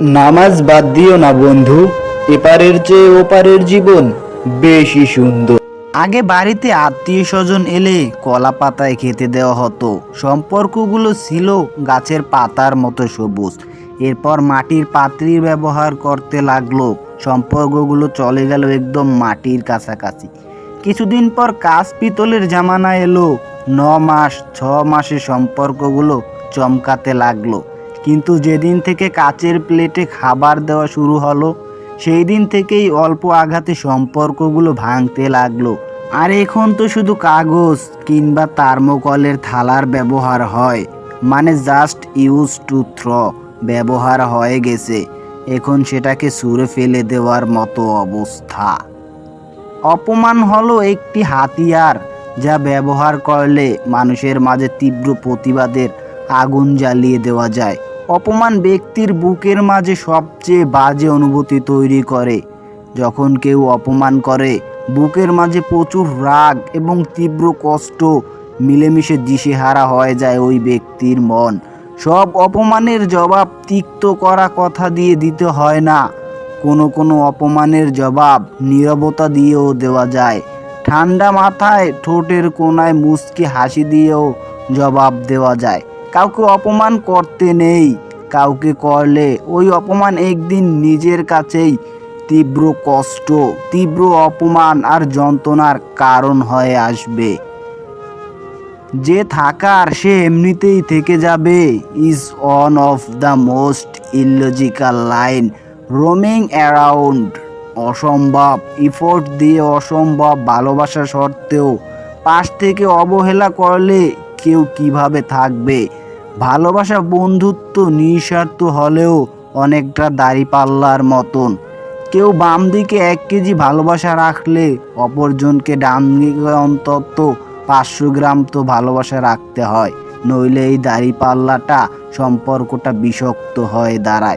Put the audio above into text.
নামাজ বাদ দিও না বন্ধু, এপারের চেয়ে ওপারের জীবন বেশি সুন্দর। আগে বাড়িতে আত্মীয় স্বজন এলে কলা পাতায় খেতে দেওয়া হতো। সম্পর্কগুলো ছিল গাছের পাতার মতো সবুজ। এরপর মাটির পাত্রীর ব্যবহার করতে লাগল। সম্পর্কগুলো চলে গেল একদম মাটির কাছাকাছি। কিছুদিন পর কাজ পিতলের জামানা এলো। ন মাস, ছ মাসে সম্পর্কগুলো চমকাতে লাগল। কিন্তু যেদিন থেকে কাচের প্লেটে খাবার দেওয়া শুরু হলো সেই দিন থেকেই অল্প আঘাতে সম্পর্কগুলো ভাঙতে লাগল। আর এখন তো শুধু কাগজ কিংবা থার্মোকলের থালার ব্যবহার হয় মানে জাস্ট ইউজ টু থ্র ব্যবহার হয়ে গেছে। এখন সেটাকে সুরে ফেলে দেওয়ার মতো অবস্থা। অপমান হলো একটি হাতিয়ার যা ব্যবহার করলে মানুষের মাঝে তীব্র প্রতিবাদের আগুন জ্বালিয়ে দেওয়া যায়। অপমান ব্যক্তির বুকের মাঝে সবচেয়ে বাজে অনুভূতি তৈরি করে। যখন কেউ অপমান করে, বুকের মাঝে প্রচুর রাগ এবং তীব্র কষ্ট, মিলেমিশে দিশেহারা হয়ে যায় ওই ব্যক্তির মন। সব অপমানের জবাব তিক্ত করা কথা দিয়ে দিতে হয় না। কোনো কোনো অপমানের জবাব নীরবতা দিয়েও দেওয়া যায়। ঠান্ডা মাথায় ঠোঁটের কোনায় মুচকি হাসি দিয়েও জবাব দেওয়া যায়। কাউকে অপমান করতে নেই। কাউকে করলে ওই অপমান একদিন নিজের কাছেই তীব্র কষ্ট, তীব্র অপমান আর যন্ত্রণার কারণ হয়ে আসবে। যে থাকার সে এমনিতেই থেকে যাবে is one of the most illogical line roaming around অসম্ভব ইফোর্ট দিয়ে অসম্ভব ভালোবাসা সত্ত্বেও পাশ থেকে অবহেলা করলে কেউ কীভাবে থাকবে? ভালোবাসা বন্ধুত্ব নিঃস্বার্থ হলেও অনেকটা দাড়িপাল্লার মতন। কেউ বাম দিকে এক কেজি ভালোবাসা রাখলে অপরজনকে ডান দিকে অন্তত পাঁচশো গ্রাম তো ভালোবাসা রাখতে হয়, নইলে এই দাড়িপাল্লাটা সম্পর্কটা বিষাক্ত হয়ে দাঁড়ায়।